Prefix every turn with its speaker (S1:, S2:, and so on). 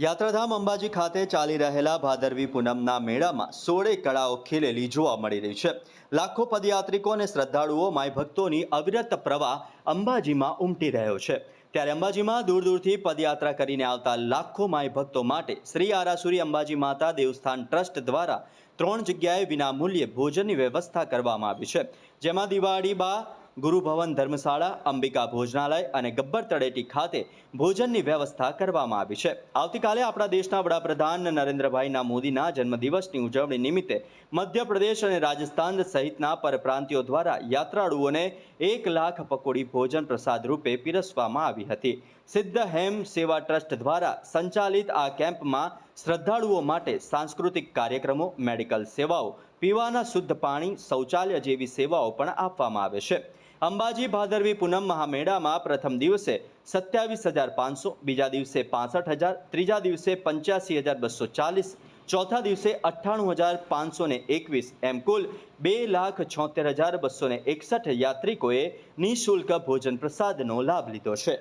S1: યાત્રાધામ અંબાજી ખાતે ચાલી રહેલા ભાદરવી પૂનમના મેળામાં સોળે કળાઓ ખીલેલી જોવા મળી રહી છે. લાખો પદયાત્રિકો અને શ્રદ્ધાળુઓ, માય ભક્તોની અવિરત પ્રવાહ અંબાજીમાં ઉમટી રહ્યો છે. ત્યારે અંબાજીમાં દૂર દૂરથી પદયાત્રા કરીને આવતા લાખો માય ભક્તો માટે શ્રી આરાસુરી અંબાજી માતા દેવસ્થાન ટ્રસ્ટ દ્વારા ત્રણ જગ્યાએ વિનામૂલ્યે ભોજનની વ્યવસ્થા કરવામાં આવી છે. જેમાં દિવાળી બા ગુરુભવન ધર્મશાળા, અંબિકા ભોજનાલય અને ગબ્બર તળેટી ખાતે ભોજનની વ્યવસ્થા કરવામાં આવી છે. આવતીકાલે આપણા દેશના વડાપ્રધાન નરેન્દ્રભાઈના મોદીના જન્મદિવસની ઉજવણી નિમિત્તે મધ્યપ્રદેશ અને રાજસ્થાન સહિતના પરપ્રાંતિયો દ્વારા યાત્રાળુઓને એક લાખ પકોડી ભોજન પ્રસાદ રૂપે પીરસવામાં આવી હતી. સિદ્ધ હેમ સેવા ટ્રસ્ટ દ્વારા સંચાલિત આ કેમ્પમાં શ્રદ્ધાળુઓ માટે સાંસ્કૃતિક કાર્યક્રમો, મેડિકલ સેવાઓ, પીવાના શુદ્ધ પાણી, શૌચાલય જેવી સેવાઓ પણ આપવામાં આવે છે. અંબાજી ભાદરવી પૂનમ મહામેળામાં પ્રથમ દિવસે સત્યાવીસ હજાર પાંચસો, બીજા દિવસે પાસઠ હજાર, ત્રીજા દિવસે પંચ્યાસી હજાર બસો ચાલીસ, ચોથા દિવસે અઠ્ઠાણું હજાર પાંચસો ને એકવીસ, એમ કુલ બે લાખ છોતેર હજાર બસો ને એકસઠ યાત્રિકોએ નિઃશુલ્ક ભોજન પ્રસાદનો લાભ લીધો છે.